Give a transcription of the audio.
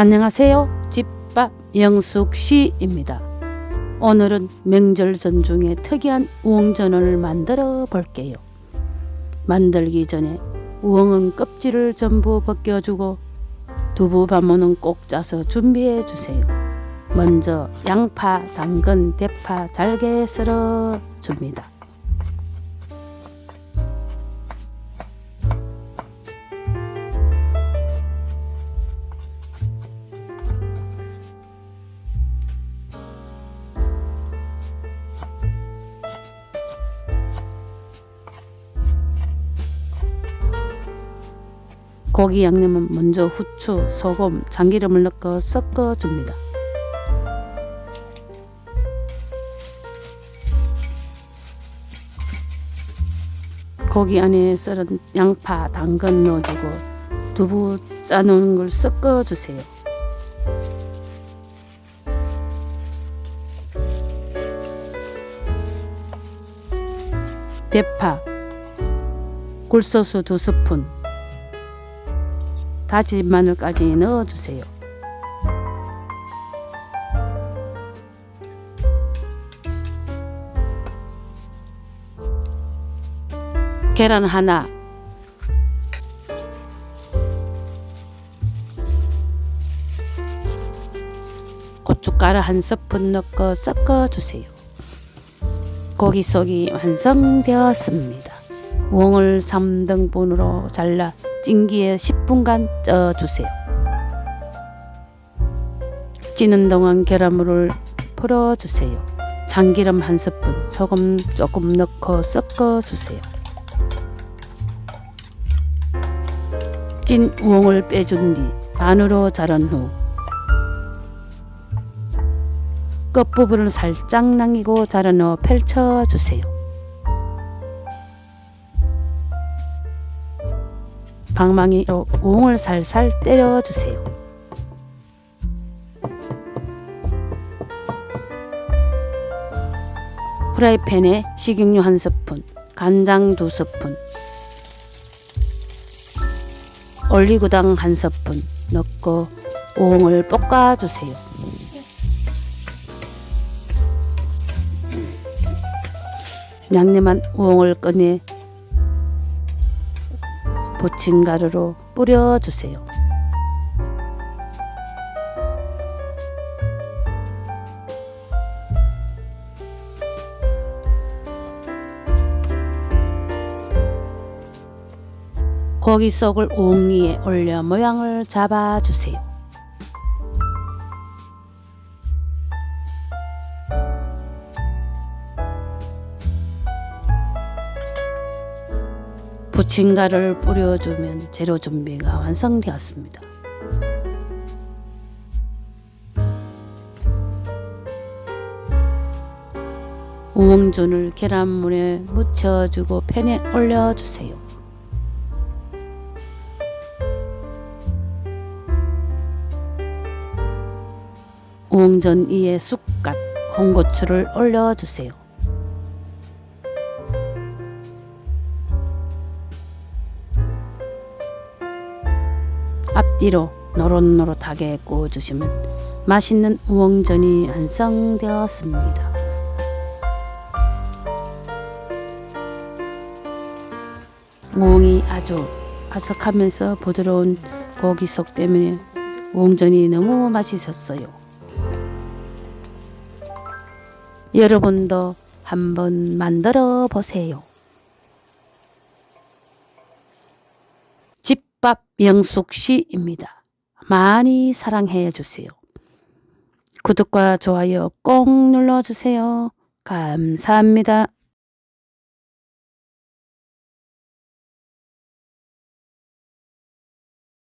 안녕하세요. 집밥 영숙 씨입니다. 오늘은 명절 전중에 특이한 우엉전을 만들어 볼게요. 만들기 전에 우엉은 껍질을 전부 벗겨주고 두부 반모는 꼭 짜서 준비해 주세요. 먼저 양파, 당근, 대파 잘게 썰어 줍니다. 고기 양념은 먼저 후추, 소금, 참기름을 넣고 섞어 줍니다. 고기 안에 썰은 양파, 당근 넣어주고 두부 짜놓은 걸 섞어 주세요. 대파, 굴소스 두 스푼, 다진 마늘까지 넣어주세요. 계란 하나, 고춧가루 한 스푼 넣고 섞어주세요. 고기 속이 완성되었습니다. 웡을 3등분으로 잘라 찜기에 10분간 쪄주세요. 찌는 동안 계란물을 풀어주세요. 참기름 한 스푼, 소금 조금 넣고 섞어주세요. 찐 우엉을 빼준 뒤 반으로 자른 후 끝부분을 살짝 남기고 자른 후 펼쳐주세요. 방망이로 우엉을 살살 때려주세요. 프라이팬에 식용유 한 스푼, 간장 두 스푼, 올리고당 한 스푼 넣고 우엉을 볶아주세요. 양념한 우엉을 꺼내 부침가루로 뿌려주세요. 고기 속을 위에 올려 모양을 잡아주세요. 부침가루를 뿌려주면 재료 준비가 완성되었습니다. 우엉전을 계란물에 묻혀주고 팬에 올려주세요. 우엉전 위에 쑥갓, 홍고추를 올려주세요. 앞뒤로 노릇노릇하게 구워주시면 맛있는 우엉전이 완성되었습니다. 우엉이 아주 아삭하면서 부드러운 고기 속 때문에 우엉전이 너무 맛있었어요. 여러분도 한번 만들어 보세요. 집 밥 영숙 씨입니다. 많이 사랑해 주세요. 구독과 좋아요 꼭 눌러주세요. 감사합니다.